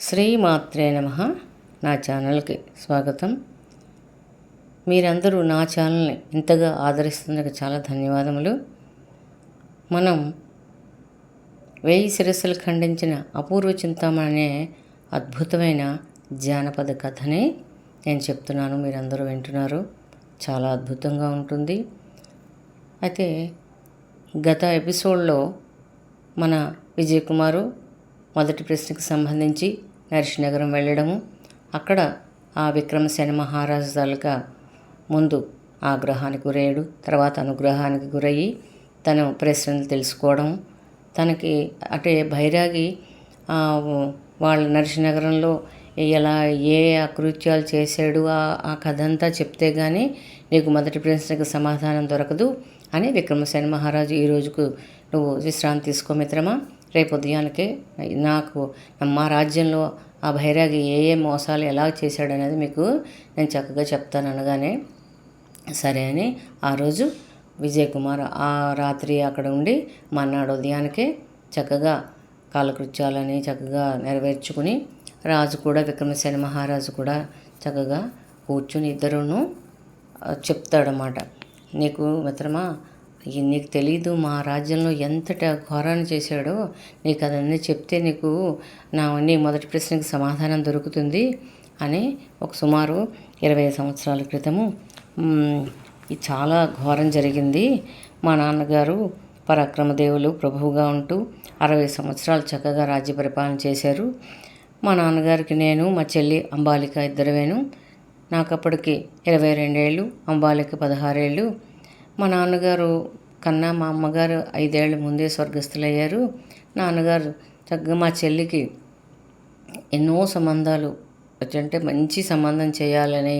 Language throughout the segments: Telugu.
శ్రీమాత్రే నమ. నా ఛానల్కి స్వాగతం. మీరందరూ నా ఛానల్ని ఇంతగా ఆదరిస్తున్నందుకు చాలా ధన్యవాదములు. మనం వేయి శిరస్సులు ఖండించిన అపూర్వ చింతామణి అనే అద్భుతమైన జానపద కథని నేను చెప్తున్నాను. మీరందరూ వింటున్నారు. చాలా అద్భుతంగా ఉంటుంది. అయితే గత ఎపిసోడ్లో మన విజయ్ కుమారు మొదటి ప్రశ్నకు సంబంధించి నగరం వెళ్ళడము. అక్కడ ఆ విక్రమసేన మహారాజు తాలూకా ముందు ఆగ్రహానికి గురయ్యాడు. తర్వాత అనుగ్రహానికి గురయ్యి తను ప్రశ్నలు తెలుసుకోవడం. తనకి అంటే భైరాగి వాళ్ళ నరసింహనగరంలో ఎలా ఏ అకృత్యాలు చేశాడు ఆ ఆ కథ అంతా చెప్తే కానీ నీకు మొదటి ప్రశ్నకు సమాధానం దొరకదు అని విక్రమసేన మహారాజు ఈ రోజుకు నువ్వు విశ్రాంతి తీసుకో మిత్రమా. రేపు ఉదయానికే నాకు మా రాజ్యంలో ఆ బైరాగి ఏ ఏ మోసాలు ఎలా చేశాడనేది మీకు నేను చక్కగా చెప్తాను అనగానే సరే అని ఆ రోజు విజయ్ కుమార్ ఆ రాత్రి అక్కడ ఉండి మన్నాడు ఉదయానికే చక్కగా కాలకృత్యాలని చక్కగా నెరవేర్చుకుని రాజు కూడా విక్రమసేన మహారాజు కూడా చక్కగా కూర్చుని ఇద్దరును చెప్తాడనమాట నీకు మిత్రమా నీకు తెలీదు మా రాజ్యంలో ఎంతటి ఘోరాన్ని చేశాడో నీకు అదన్నీ చెప్తే నీకు నా నీ మొదటి ప్రశ్నకు సమాధానం దొరుకుతుంది అని ఒక సుమారు ఇరవై సంవత్సరాల క్రితము ఇది చాలా ఘోరం జరిగింది. మా నాన్నగారు పరాక్రమదేవులు ప్రభువుగా ఉంటూ అరవై సంవత్సరాలు చక్కగా రాజ్య పరిపాలన చేశారు. మా నాన్నగారికి నేను మా చెల్లి అంబాలిక ఇద్దరవేను నాకు అప్పటికి ఇరవై రెండేళ్ళు అంబాలిక పదహారేళ్ళు. మా నాన్నగారు కన్నా మా అమ్మగారు ఐదేళ్ళ ముందే స్వర్గస్థులయ్యారు. నాన్నగారు చక్కగా మా చెల్లికి ఎన్నో సంబంధాలు అంటే మంచి సంబంధం చేయాలని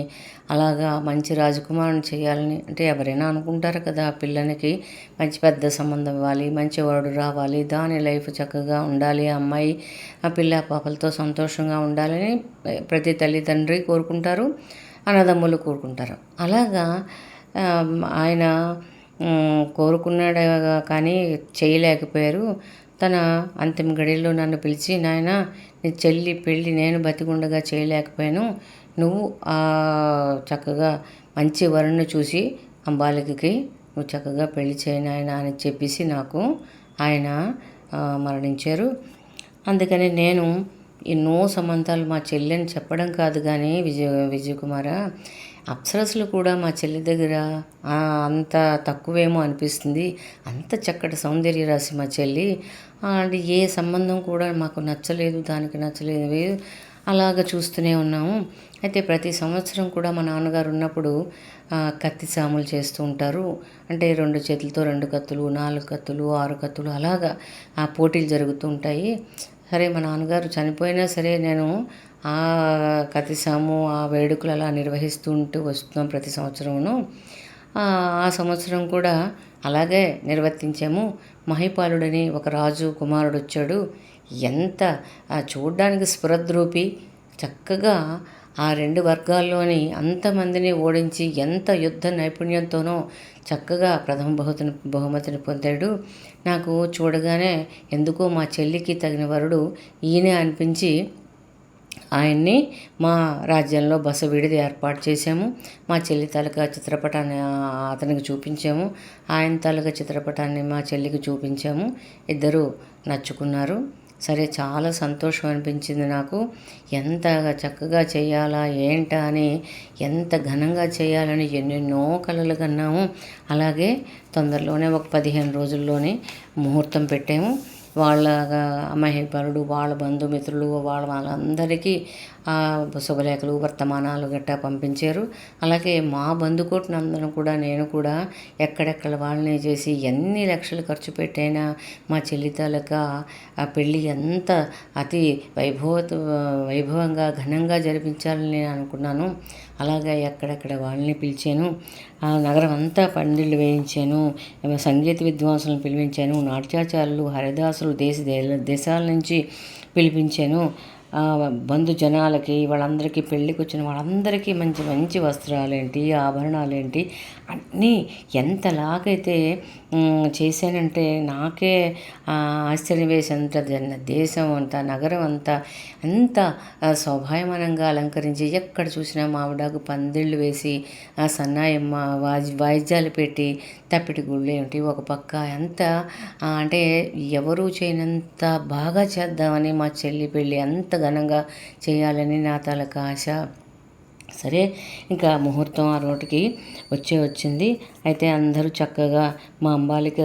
అలాగా మంచి రాజకుమారుని చేయాలని అంటే ఎవరైనా అనుకుంటారు కదా ఆ పిల్లనికి మంచి పెద్ద సంబంధం ఇవ్వాలి మంచి వాడు రావాలి దాని లైఫ్ చక్కగా ఉండాలి ఆ అమ్మాయి ఆ పిల్ల పాపలతో సంతోషంగా ఉండాలని ప్రతి తల్లిదండ్రి కోరుకుంటారు అన్నదమ్ములు కోరుకుంటారు. అలాగా ఆయన కోరుకున్నాడు కానీ చేయలేకపోయారు. తన అంతిమ గడిలో నన్ను పిలిచి నాయన నీ చెల్లి పెళ్ళి నేను బతికుండగా చేయలేకపోయాను. నువ్వు ఆ చక్కగా మంచి వరుణ్ణి చూసి అంబాలికకి నువ్వు చక్కగా పెళ్ళి చేయను ఆయన అని చెప్పేసి నాకు ఆయన మరణించారు. అందుకని నేను ఎన్నో సంబంధాలు మా చెల్లెని చెప్పడం కాదు కానీ విజయ విజయకుమార అప్సరసలు కూడా మా చెల్లి దగ్గర అంత తక్కువేమో అనిపిస్తుంది. అంత చక్కటి సౌందర్య రాశి మా చెల్లి. అండ్ అంటే ఏ సంబంధం కూడా మాకు నచ్చలేదు దానికి నచ్చలేదు అలాగ చూస్తూనే ఉన్నాము. అయితే ప్రతి సంవత్సరం కూడా మా నాన్నగారు ఉన్నప్పుడు కత్తి సాములు చేస్తూ ఉంటారు. అంటే రెండు చేతులతో రెండు కత్తులు నాలుగు కత్తులు ఆరు కత్తులు అలాగా ఆ పోటీలు జరుగుతూ ఉంటాయి. సరే మా నాన్నగారు చనిపోయినా సరే నేను ఆ కతిసాము ఆ వేడుకలు అలా నిర్వహిస్తూ ఉంటూ వస్తున్నాం ప్రతి సంవత్సరమును. ఆ సంవత్సరం కూడా అలాగే నిర్వర్తించాము. మహిపాలుడని ఒక రాజు కుమారుడు వచ్చాడు ఎంత చూడడానికి చూడ్డానికి స్ఫురద్రూపి చక్కగా ఆ రెండు వర్గాల్లోని అంతమందిని ఓడించి ఎంత యుద్ధ నైపుణ్యంతోనో చక్కగా ప్రథమ బహుమతిని బహుమతిని పొందాడు. నాకు చూడగానే ఎందుకో మా చెల్లికి తగిన వరుడు ఈయనే అనిపించి ఆయన్ని మా రాజ్యంలో బస విడిది ఏర్పాటు చేశాము. మా చెల్లి తాలూకా చిత్రపటాన్ని అతనికి చూపించాము. ఆయన తాలూకా చిత్రపటాన్ని మా చెల్లికి చూపించాము. ఇద్దరు నచ్చుకున్నారు. సరే చాలా సంతోషం అనిపించింది నాకు. ఎంత చక్కగా చేయాలా ఏంటా అని ఎంత ఘనంగా చేయాలని ఎన్నెన్నో కలలు కన్నాము. అలాగే తొందరలోనే ఒక పదిహేను రోజుల్లోనే ముహూర్తం పెట్టాము. వాళ్ళ మహిపరుడు వాళ్ళ బంధుమిత్రులు వాళ్ళ వాళ్ళందరికీ శుభలేఖలు వర్తమానాలు గట్టా పంపించారు. అలాగే మా బంధుకోటినందరం కూడా నేను కూడా ఎక్కడెక్కడ వాళ్ళని చేసి ఎన్ని లక్షలు ఖర్చు పెట్టైనా మా చెల్లితాలుగా ఆ పెళ్ళి ఎంత అతి వైభవ వైభవంగా ఘనంగా జరిపించాలని నేను అనుకున్నాను. అలాగే ఎక్కడెక్కడ వాళ్ళని పిలిచాను. ఆ నగరం అంతా పందిళ్ళు వేయించాను. సంగీత విద్వాంసులను పిలిపించాను. నాట్యాచారులు హరిదాసులు దేశ దేశాల నుంచి పిలిపించాను. బంధు జనాలకి వాళ్ళందరికీ పెళ్ళికి వచ్చిన వాళ్ళందరికీ మంచి మంచి వస్త్రాలేంటి ఆభరణాలేంటి అన్నీ ఎంతలాగైతే చేశానంటే నాకే ఆశ్చర్యం వేసేంత దేశం అంతా నగరం అంతా ఎంత శోభాయమానంగా అలంకరించి ఎక్కడ చూసినా మావిడాకు పందిళ్ళు వేసి ఆ సన్నాయమ్మ వాయి వాయిద్యాలు పెట్టి తప్పిటి గుళ్ళు ఏమిటి ఒక పక్క ఎంత అంటే ఎవరు చేయనంత బాగా చేద్దామని మా చెల్లి పెళ్ళి అంత ఘనంగా చేయాలని నా తలకు ఆశ. సరే ఇంకా ముహూర్తం ఆ రోటికి వచ్చే వచ్చింది. అయితే అందరూ చక్కగా మా అంబాలిక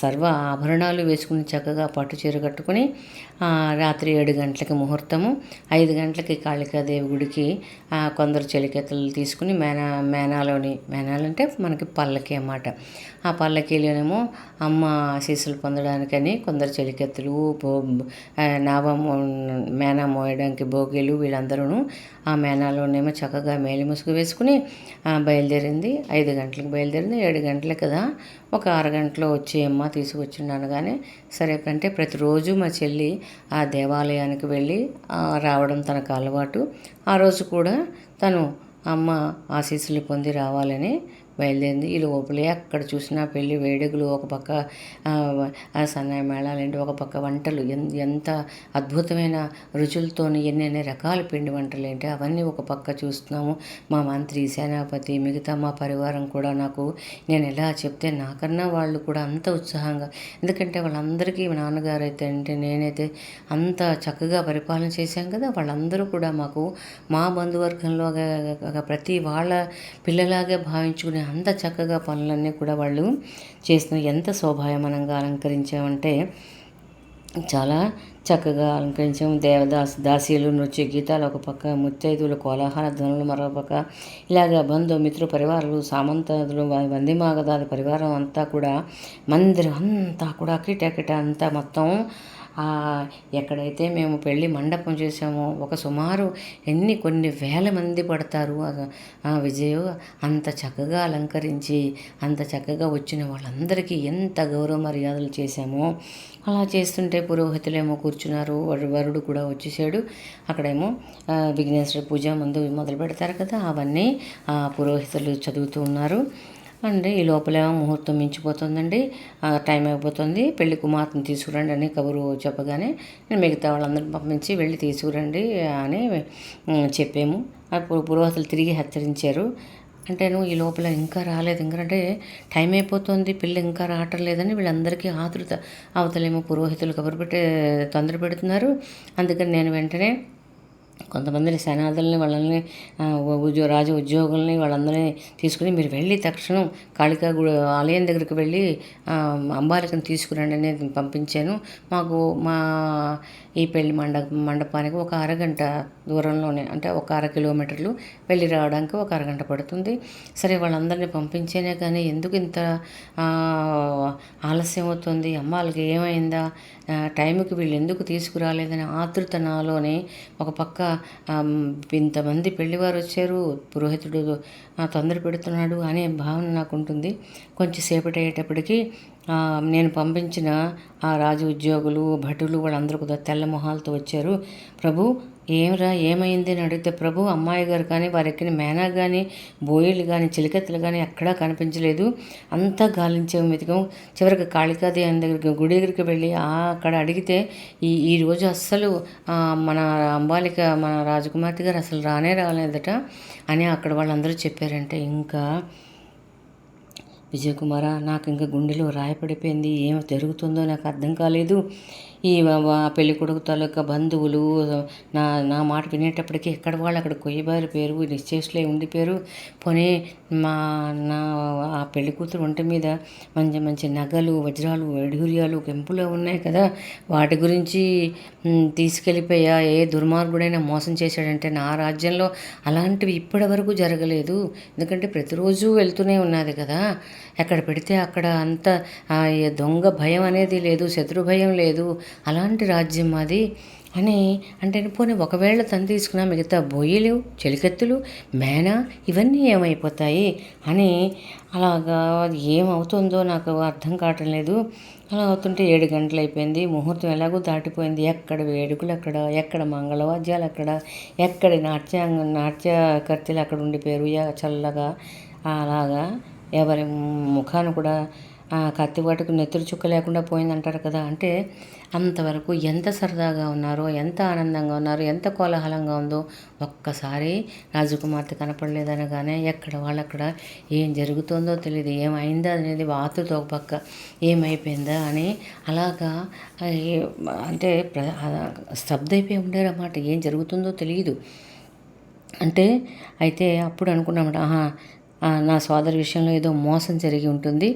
సర్వ ఆభరణాలు వేసుకుని చక్కగా పట్టు చీర కట్టుకుని రాత్రి ఏడు గంటలకి ముహూర్తము. ఐదు గంటలకి కాళికాదేవి గుడికి కొందరు చెలికెత్తలు తీసుకుని మేనా మేనాలోని మేనాలంటే మనకి పల్లకి అన్నమాట. ఆ పల్లకీలోనేమో అమ్మ ఆశీస్సులు పొందడానికని కొందరు చెలికెత్తులు భో ఆ, నావ మేనా మోయడానికి భోగిలు వీళ్ళందరూ ఆ మేనాలోనేమో చక్కగా మేలి ముసుగు వేసుకుని బయలుదేరింది. ఐదు గంటలకు బయలుదేరింది. ఏడు గంటలకు కదా ఒక అరగంటలో వచ్చి అమ్మ తీసుకొచ్చిండు అనగానే సరే అంటే ప్రతిరోజు మా చెల్లి ఆ దేవాలయానికి వెళ్ళి రావడం తనకు అలవాటు. ఆ రోజు కూడా తను అమ్మ ఆశీస్సులు పొంది రావాలని బయలుదేరింది. ఈ లోపలే అక్కడ చూసిన పెళ్ళి వేడుకలు ఒక పక్క ఆ, మేళాలు సన్నాయి మేళాలేంటి ఒక పక్క వంటలు ఎంత అద్భుతమైన రుచులతోని ఎన్నెన్ని రకాల పిండి వంటలు ఏంటి అవన్నీ ఒక పక్క చూస్తున్నాము. మా మంత్రి సేనాపతి మిగతా మా పరివారం కూడా నాకు నేను ఎలా చెప్తే నాకన్నా వాళ్ళు కూడా అంత ఉత్సాహంగా ఎందుకంటే వాళ్ళందరికీ నాన్నగారు అయితే అంటే నేనైతే అంత చక్కగా పరిపాలన చేశాం కదా వాళ్ళందరూ కూడా మాకు మా బంధువర్గంలో ప్రతి వాళ్ళ పిల్లలాగే భావించుకునే అంత చక్కగా పనులన్నీ కూడా వాళ్ళు చేసిన ఎంత శోభాయమానంగా అలంకరించామంటే చాలా చక్కగా అలంకరించాము. దేవదాస్ దాసీలు నృత్య గీతాలు ఒక పక్క ముత్తైదువులు కోలాహల ధ్వనులు మరో పక్క. ఇలాగ బంధు మిత్రు పరివారాలు సామంతాదులు వంది వందిమాగదాది పరివారం అంతా కూడా మందిరం అంతా కూడా కిటకిట అంతా మొత్తం ఎక్కడైతే మేము పెళ్ళి మండపం చేసామో ఒక సుమారు ఎన్ని కొన్ని వేల మంది పడతారు. ఆ- విజయ్ అంత చక్కగా అలంకరించి అంత చక్కగా వచ్చిన వాళ్ళందరికీ ఎంత గౌరవ మర్యాదలు చేశామో అలా చేస్తుంటే పురోహితులేమో కూర్చున్నారు. వరు వరుడు కూడా వచ్చేసాడు. అక్కడేమో విఘ్నేశ్వర పూజ ముందు మొదలు పెడతారు కదా అవన్నీ ఆ పురోహితులు చదువుతూ ఉన్నారు. అండి ఈ లోపలేమో ముహూర్తం మించిపోతుందండి. టైం అయిపోతుంది. పెళ్ళి కుమార్తెను తీసుకురండి అని కబురు చెప్పగానే నేను మిగతా వాళ్ళందరిని పంపించి వెళ్ళి తీసుకురండి అని చెప్పాము. అప్పుడు పురోహితులు తిరిగి హెచ్చరించారు. అంటే నువ్వు ఈ లోపల ఇంకా రాలేదు. ఎందుకంటే టైం అయిపోతుంది. పిల్ల ఇంకా రావటం లేదని వీళ్ళందరికీ ఆతృత అవతలేమో పురోహితులు కబురు పెట్టి తొందర పెడుతున్నారు అందుకని నేను వెంటనే కొంతమందిని సేనాదుల్ని వాళ్ళని ఉద్యో రాజ ఉద్యోగుల్ని వాళ్ళందరినీ తీసుకుని మీరు వెళ్ళి తక్షణం కాళికా గుడి ఆలయం దగ్గరికి వెళ్ళి ఆ, అంబాలికను తీసుకురండి అనేది పంపించాను. మాకు మా ఈ పెళ్ళి మండ మండపానికి ఒక అరగంట దూరంలోనే అంటే ఒక అర కిలోమీటర్లు వెళ్ళి రావడానికి ఒక అరగంట పడుతుంది. సరే వాళ్ళందరినీ పంపించేనే కానీ ఎందుకు ఇంత ఆలస్యం అవుతుంది? అమ్మ వాళ్ళకి ఏమైందా? టైంకి వీళ్ళు ఎందుకు తీసుకురాలేదని ఆతృత నాలోనే ఒక పక్క ఇంతమంది పెళ్ళివారు వచ్చారు పురోహితుడు తొందర పెడుతున్నాడు అనే భావన నాకు ఉంటుంది కొంచెం సేపటి అయ్యేటప్పటికి నేను పంపించిన ఆ రాజు ఉద్యోగులు భటులు వాళ్ళందరూ కూడా తెల్ల మొహాలతో వచ్చారు. ప్రభు ఏమిరా ఏమైంది అని అడిగితే ప్రభు అమ్మాయి గారు కానీ వారు ఎక్కిన మేనా కానీ బోయిలు కానీ చిలికెత్తలు కానీ ఎక్కడా కనిపించలేదు. అంతా గాలించాము వెతికాము చివరికి కాళికాదేవి దగ్గరికి గుడి దగ్గరికి వెళ్ళి అక్కడ అడిగితే ఈ ఈ రోజు అస్సలు మన అంబాలిక మన రాజకుమార్తె గారు అసలు రానే రాలేదట అని అక్కడ వాళ్ళందరూ చెప్పారంటే. ఇంకా విజయకుమార నాకు ఇంకా గుండెలో రాయపడిపోయింది ఏం జరుగుతుందో నాకు అర్థం కాలేదు. ఈ పెళ్ళి కొడుకు తాలూకా బంధువులు నా నా మాట వినేటప్పటికీ ఎక్కడ వాళ్ళు అక్కడ కొయ్యబారి పేరు నిశ్చేష్లే ఉండిపోయారు పోనీ మా నా ఆ పెళ్ళి కూతురు ఒంటి మీద మంచి మంచి నగలు వజ్రాలు వైఢూర్యాలు కెంపులో ఉన్నాయి కదా. వాటి గురించి తీసుకెళ్ళిపోయా. ఏ దుర్మార్గుడైనా మోసం చేశాడంటే నా రాజ్యంలో అలాంటివి ఇప్పటి వరకు జరగలేదు. ఎందుకంటే ప్రతిరోజు వెళ్తూనే ఉన్నది కదా. ఎక్కడ పెడితే అక్కడ అంత దొంగ భయం అనేది లేదు శత్రు భయం లేదు. అలాంటి రాజ్యం మాది అని అంటే పోనీ ఒకవేళ తను తీసుకున్న మిగతా బొయ్యలు చెలికత్తులు మేన ఇవన్నీ ఏమైపోతాయి? అని అలాగా అది ఏమవుతుందో నాకు అర్థం కావటం లేదు. అలా అవుతుంటే ఏడు గంటలు అయిపోయింది. ముహూర్తం ఎలాగో దాటిపోయింది. ఎక్కడ వేడుకలు అక్కడ? ఎక్కడ మంగళవాద్యాలు అక్కడ? ఎక్కడ నాట్యాంగ నాట్యకర్తలు అక్కడ ఉండిపోయారు? చల్లగా అలాగా ఎవరి ముఖాన్ని కూడా ఆ కత్తివాటుకు నెత్తురు చుక్క లేకుండా పోయిందంటారు కదా అంటే అంతవరకు ఎంత సరదాగా ఉన్నారో ఎంత ఆనందంగా ఉన్నారో ఎంత కోలాహలంగా ఉందో ఒక్కసారి రాజకుమార్తె కనపడలేదనగానే ఎక్కడ వాళ్ళక్కడ ఏం జరుగుతుందో తెలియదు ఏమైందా అనేది వాతుతో ఒక పక్క ఏమైపోయిందా అని అలాగా అంటే ప్ర- స్తబ్దైపోయి ఉండేరన్నమాట ఏం జరుగుతుందో తెలియదు అంటే అయితే అప్పుడు అనుకున్నామట ఆహా నా సోదరి విషయంలో ఏదో మోసం జరిగి ఉంటుంది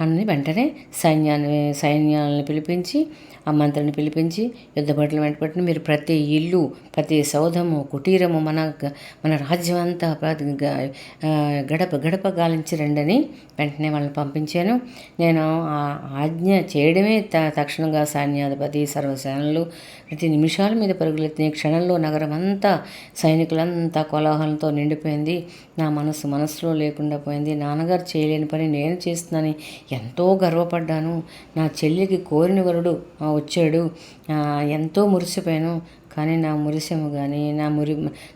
అని వెంటనే సైన్యాన్ని సైన్యాలను పిలిపించి ఆ మంత్రిని పిలిపించి యుద్ధభటులు వెంటబెట్టిన మీరు ప్రతి ఇల్లు ప్రతి సౌధము కుటీరము మన మన రాజ్యం అంతా గడప గడప గాలించి రండని వెంటనే వాళ్ళని పంపించాను. నేను ఆ ఆజ్ఞ చేయడమే త తక్షణంగా సైన్యాధిపతి సర్వసేనలు ప్రతి నిమిషాల మీద పరుగులెత్తిన క్షణంలో నగరం అంతా సైనికులంతా కోలాహలంతో నిండిపోయింది. నా మనసు మనసులో లేకుండా పోయింది. నాన్నగారు చేయలేని పని నేను చేస్తున్నానని ఎంతో గర్వపడ్డాను. నా చెల్లికి కోరిన వరుడు వచ్చాడు. ఎంతో మురిసిపోయాను. కానీ నా మురిసెము కానీ నా మురి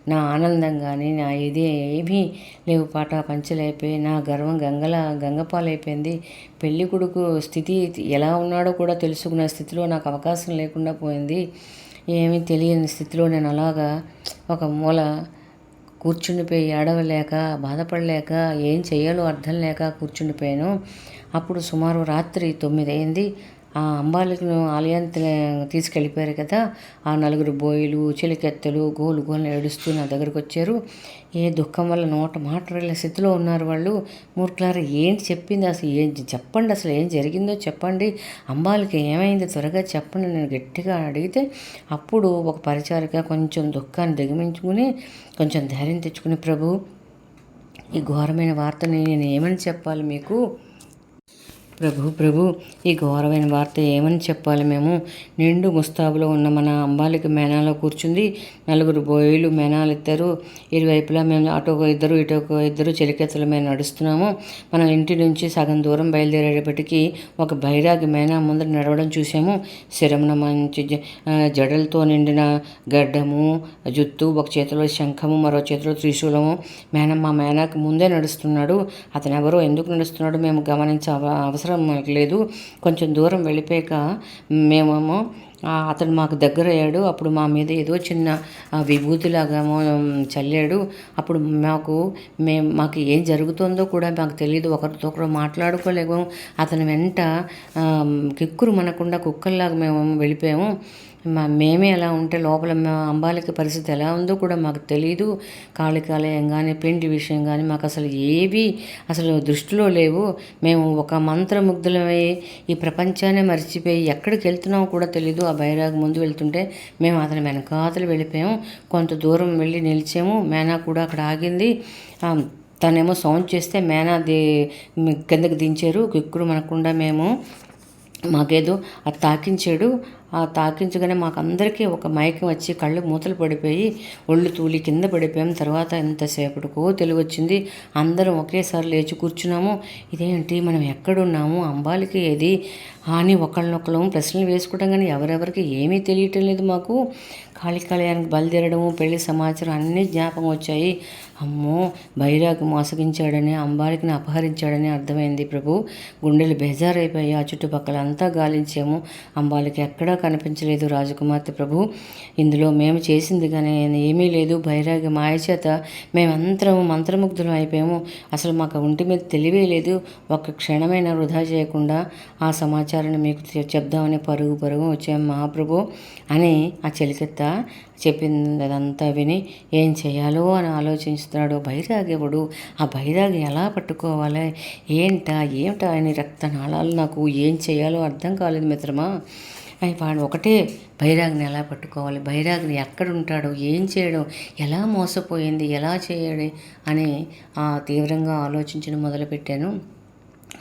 నా ఆనందం కానీ నా ఇది ఏమీ లేవు. పాట పంచలైపోయి నా గర్వం గంగల గంగపాలైపోయింది. పెళ్ళి కొడుకు స్థితి ఎలా ఉన్నాడో కూడా తెలుసుకునే స్థితిలో నాకు అవకాశం లేకుండా పోయింది. ఏమీ తెలియని స్థితిలో నేను అలాగా ఒక మూల కూర్చుండిపోయి ఏడవలేక బాధపడలేక ఏం చేయాలో అర్థం లేక కూర్చుండిపోయాను. అప్పుడు సుమారు రాత్రి తొమ్మిది అయింది ఆ అంబాలికను ఆలయానికి తీసుకెళ్ళిపోయారు కదా. ఆ నలుగురు బోయిలు చెలికెత్తలు గోలు గోలు ఏడుస్తూ నా దగ్గరకు వచ్చారు. ఏ దుఃఖం వల్ల నోట మాట్లాడలే స్థితిలో ఉన్నారు వాళ్ళు. మూర్ఖులారా ఏంటి చెప్పింది అసలు? ఏం చెప్పండి అసలు? ఏం జరిగిందో చెప్పండి. అంబాలికి ఏమైంది? త్వరగా చెప్పండి. నేను గట్టిగా అడిగితే అప్పుడు ఒక పరిచారిక కొంచెం దుఃఖాన్ని దిగమించుకుని కొంచెం ధైర్యం తెచ్చుకుని ప్రభు ఈ ఘోరమైన వార్తని నేను ఏమని చెప్పాలి మీకు? ప్రభు ప్రభు ఈ ఘోరమైన వార్త ఏమని చెప్పాలి మేము? నిండు ముస్తాబులో ఉన్న మన అంబాలికి మేనాలో కూర్చుంది. నలుగురు బోయిలు మేనాలు ఎత్తారు ఇరువైపులా మేము అటు ఒక ఇద్దరు ఇటు ఒక ఇద్దరు చెలికెత్తల మీద నడుస్తున్నాము. మనం ఇంటి నుంచి సగం దూరం బయలుదేరేటప్పటికీ ఒక బైరాగి మేనా ముందర నడవడం చూసాము శిరమున మంచి జ- జడలతో నిండిన గడ్డము జుత్తు ఒక చేతిలో శంఖము మరో చేతిలో త్రిశూలము. మేనం మా మేనాకి ముందే నడుస్తున్నాడు. అతను ఎవరో ఎందుకు నడుస్తున్నాడు మేము గమనించ అవసరం అవసరం మనకు లేదు. కొంచెం దూరం వెళ్ళిపోయాక మేమేమో అతను మాకు దగ్గర అయ్యాడు అప్పుడు మా మీద ఏదో చిన్న ఆ, విభూతిలాగా ఏమో, చల్లాడు. అప్పుడు మాకు మేము మాకు ఏం జరుగుతుందో కూడా మాకు తెలియదు ఒకరితో ఒకరు మాట్లాడుకోలేము. అతని వెంట కిక్కురు మనకుండా కుక్కల్లాగా మేము వెళ్ళిపోయాము. మేమే ఎలా ఉంటే లోపల అంబాలికి అంబాలిక పరిస్థితి ఎలా ఉందో కూడా మాకు తెలియదు కాళికాలయం కానీ పిండి విషయం కానీ మాకు అసలు ఏవి అసలు దృష్టిలో లేవు. మేము ఒక మంత్రముగ్ధులమై. ఈ ప్రపంచాన్ని మర్చిపోయి ఎక్కడికి వెళ్తున్నామో కూడా తెలియదు ఆ బైరాగ్ ముందు వెళ్తుంటే మేము అతని వెనకాతలు వెళ్ళిపోయాము కొంత దూరం వెళ్ళి నిలిచాము. మేనా కూడా అక్కడ ఆగింది. తనేమో సౌండ్ చేస్తే మేనా ది కిందకి దించారు. కిక్కురు మనకుండా మేము. మాకేదో అది తాకించాడు. ఆ తాకించగానే మాకందరికీ ఒక మైకం వచ్చి కళ్ళు మూతలు పడిపోయి ఒళ్ళు తూలి కింద పడిపోయాం. తర్వాత ఎంతసేపటికో తెలివి వచ్చింది అందరం ఒకేసారి లేచి కూర్చున్నాము. ఇదేంటి? మనం ఎక్కడున్నాము? అంబాలికి ఏది? అని ఒకళ్ళనొకళ్ళము ప్రశ్నలు వేసుకోవడం కానీ ఎవరెవరికి ఏమీ తెలియటం లేదు మాకు. కాళికాలయానికి బయలుదేరడము పెళ్ళి సమాచారం అన్నీ జ్ఞాపకం వచ్చాయి. అమ్మో! బైరాకు మోసగించాడని అంబాలికిని అపహరించాడని అర్థమైంది ప్రభు. గుండెలు బేజారైపోయాయి. ఆ చుట్టుపక్కల అంతా గాలించాము. అంబాలికి ఎక్కడా కనిపించలేదు రాజకుమార్తె ప్రభు. ఇందులో మేము చేసింది కానీ ఏమీ లేదు. బైరాగి మాయచేత మేమంతరం మంత్రముగ్ధులం అయిపోయాము. అసలు మాకు ఒంటి మీద తెలివే లేదు. ఒక్క క్షణమైన వృధా చేయకుండా ఆ సమాచారాన్ని మీకు చెప్దామని పరుగు పరుగు వచ్చాము మహాప్రభు అని ఆ చెలికెత్త చెప్పింది అదంతా విని ఏం చేయాలో అని ఆలోచిస్తున్నాడు బైరాగెవడు ఆ బైరాగి ఎలా పట్టుకోవాలి? ఏంటా? ఏమిటా ఆయన రక్తనాళాలు నాకు? ఏం చేయాలో అర్థం కాలేదు మిత్రమా? వాడు ఒకటే బైరాగ్ని ఎలా పట్టుకోవాలి? బైరాగ్ని ఎక్కడ ఉంటాడు ఏం చేయడం? ఎలా మోసపోయింది? ఎలా చేయడం? అని ఆ తీవ్రంగా ఆలోచించడం మొదలుపెట్టాను.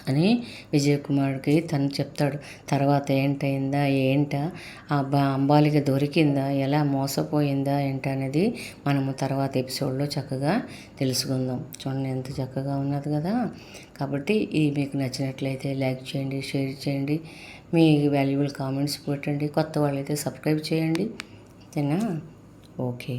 అని విజయ్ కుమార్కి తను చెప్తాడు. తర్వాత ఏంటయిందా? ఏంటా? ఆ బా అంబాలిక దొరికిందా? ఎలా మోసపోయిందా? ఏంటనేది మనము తర్వాత ఎపిసోడ్లో చక్కగా తెలుసుకుందాం. చూడండి ఎంత చక్కగా ఉన్నది కదా? కాబట్టి ఇది మీకు నచ్చినట్లయితే లైక్ చేయండి షేర్ చేయండి. మీ వాల్యుబుల్ కామెంట్స్ పెట్టండి. కొత్త వాళ్ళైతే సబ్స్క్రైబ్ చేయండి. ఓకేనా? ఓకే.